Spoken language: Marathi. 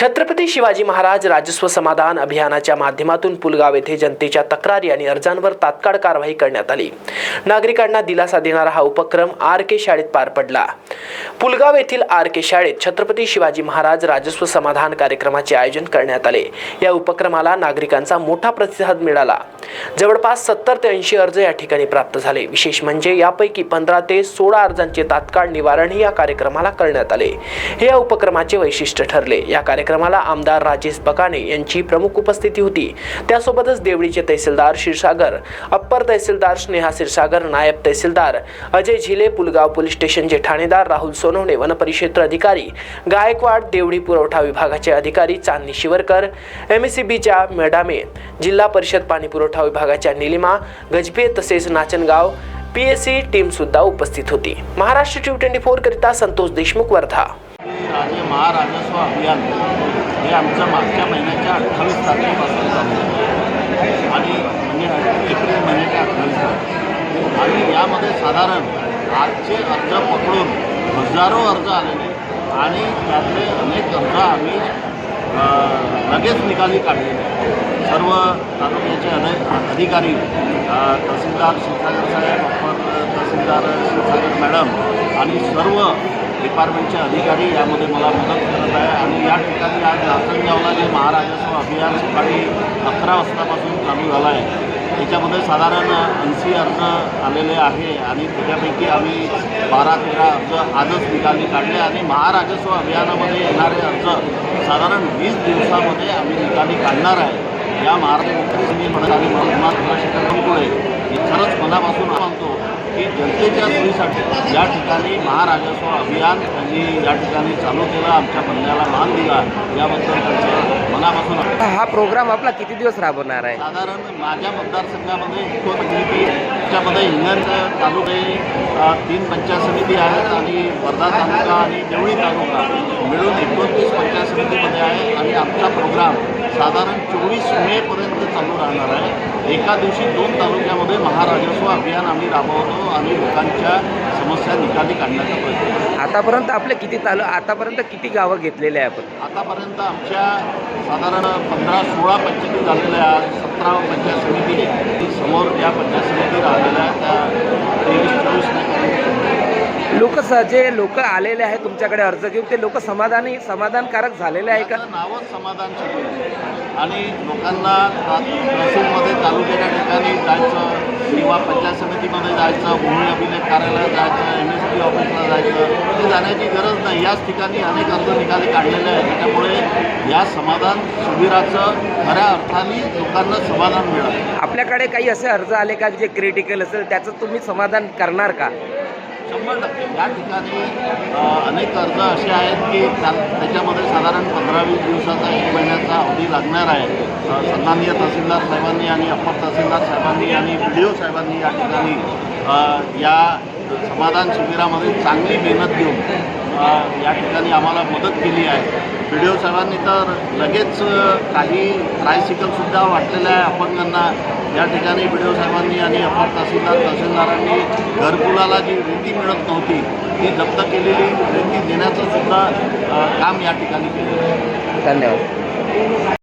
छत्रपती शिवाजी महाराज राजस्व समाधान अभियानाच्या माध्यमातून पुलगाव येथे जनतेच्या तक्रारी आणि अर्जांवर तात्काळ कारवाई करण्यात आली. नागरिकांना दिलासा देणारा हा उपक्रम आर के शाळेत पार पडला. पुलगाव येथील आर के शाळेत छत्रपती शिवाजी महाराज राजस्व समाधान कार्यक्रमाचे आयोजन करण्यात आले. या उपक्रमाला नागरिकांचा मोठा प्रतिसाद मिळाला. जवळपास सत्तर ते ऐंशी अर्ज या ठिकाणी प्राप्त झाले. विशेष म्हणजे यापैकी पंधरा ते सोळा अर्जांचे तात्काळ निवारणही या कार्यक्रमाला करण्यात आले. हे या उपक्रमाचे वैशिष्ट्य ठरले. या कार्यक्रमाला आमदार राजेश बकाने यांची प्रमुख उपस्थिती होती. त्यासोबतच देवळीचे तहसीलदार क्षीरसागर अप्पर तहसीलदार स्नेहा क्षीरसागर नायब तहसीलदार अजय झिले पुलगाव पोलीस स्टेशनचे ठाणेदार राहुल सोनवणे वनपरिक्षेत्र अधिकारी गायकवाड देवळी पुरवठा विभागाचे अधिकारी Chandani Shivarkar M S C बीच्या मेडामे जिल्हा परिषद पाणी पुरवठा विभागाच्या निलिमा गजबे तसेच Nachangaon P S C team सुद्धा उपस्थित होती. महाराष्ट्र टी ट्वेंटी फोर करिता संतोष देशमुख वर्धा. राजे महाराजस्व अभियान हे आमचं मागच्या महिन्याच्या अठ्ठावीस तारखेपासून चालू आहे. आणि म्हणजे एप्रिल महिन्याच्या अठ्ठावीस तारखे आणि यामध्ये साधारण आजचे अर्ज पकडून हजारो अर्ज आलेले आणि त्यातले अनेक अर्ज आम्ही लगेच निकाली काढलेले सर्व तालुक्याचे अनेक अधिकारी तहसीलदार शिवसागर साहेब अप्पर तहसीलदार शिवसागर मॅडम आणि सर्व डिपार्टमेंटचे अधिकारी यामध्ये मला मदत करत आहे आणि या ठिकाणी आज लाचनगावला जे महाराजस्व अभियान सकाळी अकरा वाजतापासून चालू झालं आहे त्याच्यामध्ये साधारण ऐंशी अर्ज आलेले आहे आणि त्याच्यापैकी आम्ही बारा तेरा अर्ज आजच निकाली काढले आणि महाराजस्व अभियानामध्ये येणारे अर्ज साधारण वीस दिवसामध्ये आम्ही निकाली काढणार आहे या महाराष्ट्र मुख्यमंत्री म्हणत आणि मला पुढे खरंच मनापासून मानतो की जनतेच्या सोयीसाठी या ठिकाणी महाराजस्व अभियान त्यांनी या ठिकाणी चालू केलं आमच्या बंधाला मान दिला याबद्दल त्यांचं मनापासून हा प्रोग्राम आपला किती दिवस राबवणार आहे? साधारण माझ्या मतदारसंघामध्ये त्याच्यामध्ये हिंगण तालुके तीन पंचायत समिती आहेत आणि वर्धा तालुका आणि देवळी तालुका मिळून एकोणतीस पंचायत समितीमध्ये आहे आणि आमचा प्रोग्राम साधारण चोवीस मेपर्यंत चालू राहणार आहे. एका दिवशी दोन तालुक्यामध्ये महाराजस्व अभियान आम्ही राबवतो. आणि लोकांच्या समस्या निकाली काढण्याचा प्रयत्न करतो. आतापर्यंत आपले किती तालु आतापर्यंत किती गावं घेतलेले आहे आपण? आतापर्यंत आमच्या साधारण पंधरा सोळा पंचायती झालेल्या आहेत. सतरा पंचायत समिती समोर ज्या पंचायत समिती राहिलेल्या आहेत त्या तेवीस चोवीस लोक जे लोक आलेले आहेत तुमच्याकडे अर्ज घेऊन ते लोक समाधानी समाधानकारक झालेले आहे का? नावच समाधान. आणि लोकांना तहसीलमध्ये तालुक्याच्या ठिकाणी जायचं किंवा पंचायत समितीमध्ये जायचं भूमी अभिलेख कार्यालयात जायचं एम एस पी ऑफिसला जायचं ते जाण्याची गरज नाही. याच ठिकाणी अनेक अर्ज निकाली काढलेले आहेत. त्याच्यामुळे या समाधान शिबिराचं खऱ्या अर्थाने लोकांना समाधान मिळालं. आपल्याकडे काही असे अर्ज आले का जे क्रिटिकल असेल त्याचं तुम्ही समाधान करणार का? शंभर टक्के. या ठिकाणी अनेक अर्ज असे आहेत की त्या त्याच्यामध्ये साधारण पंधरा वीस दिवसाचा एक महिन्याचा अवधी लागणार आहे. सन्माननीय तहसीलदार साहेबांनी आणि अप्पर तहसीलदार साहेबांनी आणि बी डी ओ साहेबांनी या ठिकाणी या समाधान शिबिरामध्ये चांगली मेहनत घेऊन या ठिकाणी आम्हाला मदत केली आहे. बी डी ओ साहेबांनी तर लगेच काही ट्रायसिकलसुद्धा वाटलेल्या आहे अपंगांना. या ठिकाणी बी डी ओ साहेबांनी आणि अपर तहसीलदार तहसीलदारांनी घरकुलाला जी रेती मिळत नव्हती ती जप्त केलेली. रेती देण्याचं सुद्धा काम या ठिकाणी केलं धन्यवाद.